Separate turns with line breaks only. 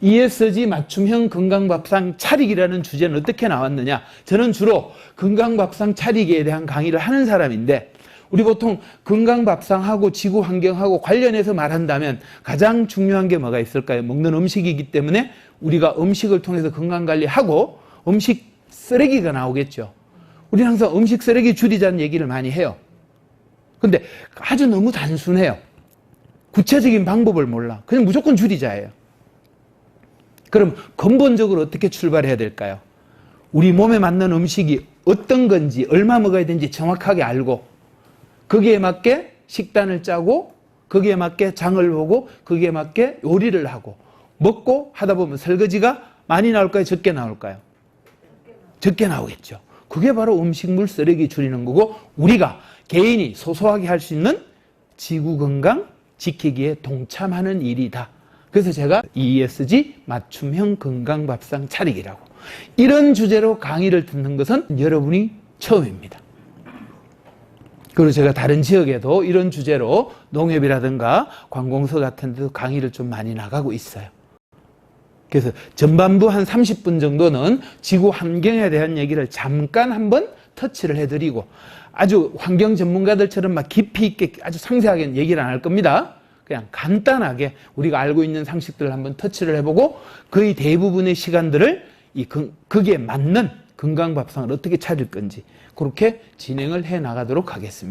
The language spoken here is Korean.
ESG 맞춤형 건강밥상 차리기라는 주제는 어떻게 나왔느냐? 저는 주로 건강밥상 차리기에 대한 강의를 하는 사람인데 우리 보통 건강밥상하고 지구 환경하고 관련해서 말한다면 가장 중요한 게 뭐가 있을까요? 먹는 음식이기 때문에 우리가 음식을 통해서 건강 관리하고 음식 쓰레기가 나오겠죠. 우리는 항상 음식 쓰레기 줄이자는 얘기를 많이 해요. 근데 아주 너무 단순해요. 구체적인 방법을 몰라. 그냥 무조건 줄이자예요. 그럼 근본적으로 어떻게 출발해야 될까요? 우리 몸에 맞는 음식이 어떤 건지, 얼마 먹어야 되는지 정확하게 알고, 거기에 맞게 식단을 짜고, 거기에 맞게 장을 보고, 거기에 맞게 요리를 하고, 먹고 하다 보면 설거지가 많이 나올까요? 적게 나올까요? 적게 나오겠죠. 그게 바로 음식물 쓰레기 줄이는 거고, 우리가 개인이 소소하게 할 수 있는 지구 건강 지키기에 동참하는 일이다. 그래서 제가 ESG 맞춤형 건강 밥상 차리기라고 이런 주제로 강의를 듣는 것은 여러분이 처음입니다. 그리고 제가 다른 지역에도 이런 주제로 농협이라든가 관공서 같은 데도 강의를 좀 많이 나가고 있어요. 그래서 전반부 한 30분 정도는 지구 환경에 대한 얘기를 잠깐 한번 터치를 해드리고 아주 환경 전문가들처럼 막 깊이 있게 아주 상세하게 얘기를 안 할 겁니다. 그냥 간단하게 우리가 알고 있는 상식들을 한번 터치를 해보고 거의 대부분의 시간들을 이 건- 거기에 맞는 건강 밥상을 어떻게 차릴 건지 그렇게 진행을 해 나가도록 하겠습니다.